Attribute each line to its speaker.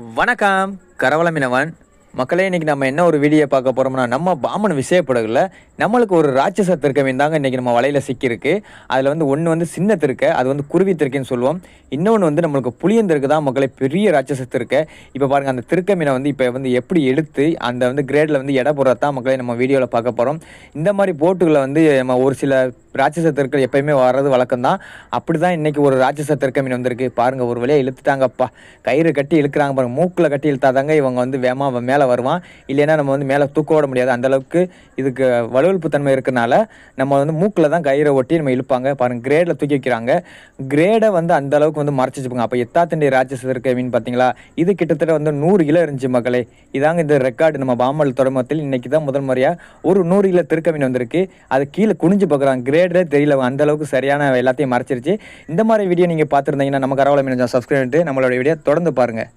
Speaker 1: வணக்கம். கரவளமினவன் மக்களே இன்றைக்கி நம்ம என்ன ஒரு வீடியோ பார்க்க போகிறோம்னா நம்ம பாமன் விஷயப்படகுல நம்மளுக்கு ஒரு ராட்சச திருக்க மீன் தாங்க இன்னைக்கு நம்ம வலையில் சிக்கியிருக்கு. அதில் வந்து ஒன்று வந்து சின்ன திருக்க அது வந்து குருவி திருக்கைன்னு சொல்லுவோம். இன்னொன்று வந்து நம்மளுக்கு புளியந்திருக்கு தான் மக்களே பெரிய ராட்சச திருக்க. இப்போ பாருங்கள் அந்த திருக்க மீனை வந்து இப்போ வந்து எப்படி எடுத்து அந்த வந்து கிரேடில் வந்து எடை போடுறது தான் மக்களே நம்ம வீடியோவில் பார்க்க போகிறோம் இந்த மாதிரி போட்டுகளை வந்து நம்ம ஒரு சில ராட்சச தெருக்கள் எப்பயுமே வர்றது வழக்கம் தான் அப்படி தான் இன்றைக்கி ஒரு ராட்சச தெருக்க மீன் வந்திருக்கு. பாருங்கள் ஒரு வழியாக இழுத்துட்டாங்கப்பா. கயிறு கட்டி இழுக்கிறாங்க பாருங்கள் மூக்கில் கட்டி இழுத்தாதாங்க இவங்க வந்து வேமா மேலே வருவான். இல்லைன்னா நம்ம வந்து மேலே தூக்க விட முடியாது. அந்தளவுக்கு இதுக்கு வலுவழுப்பு தன்மை இருக்கிறனால நம்ம வந்து மூக்கில் தான் கயிறை ஒட்டி நம்ம இழுப்பாங்க. பாருங்க கிரேடில் தூக்கி வைக்கிறாங்க. கிரேடை வந்து அந்த அளவுக்கு வந்து மறைச்சி வச்சுப்பாங்க. அப்போ எத்தாத்தண்டி ராட்சச தெருக்க மீன் பார்த்தீங்களா இது கிட்டத்தட்ட வந்து நூறு கிலோ இருந்துச்சு மக்களே. இதாங்க இந்த ரெக்கார்டு நம்ம பாமல் துறைமுகத்தில் இன்றைக்கி தான் முதல் முறையாக ஒரு நூறு கிலோ திருக்க மீன் வந்திருக்கு. அது கீழே குனிஞ்சு பார்க்குறாங்க கிரேடே தெரியல அந்த அளவுக்கு சரியான எல்லாத்தையும் மறைச்சிருச்சு. இந்த மாதிரி வீடியோ நீங்கள் பார்த்துருந்தீங்கன்னா நம்ம கரவலை மீனஞ்சா சப்ஸ்கிரைப் பண்ணிட்டு நம்மளோட வீடியோ தொடர்ந்து பாருங்கள்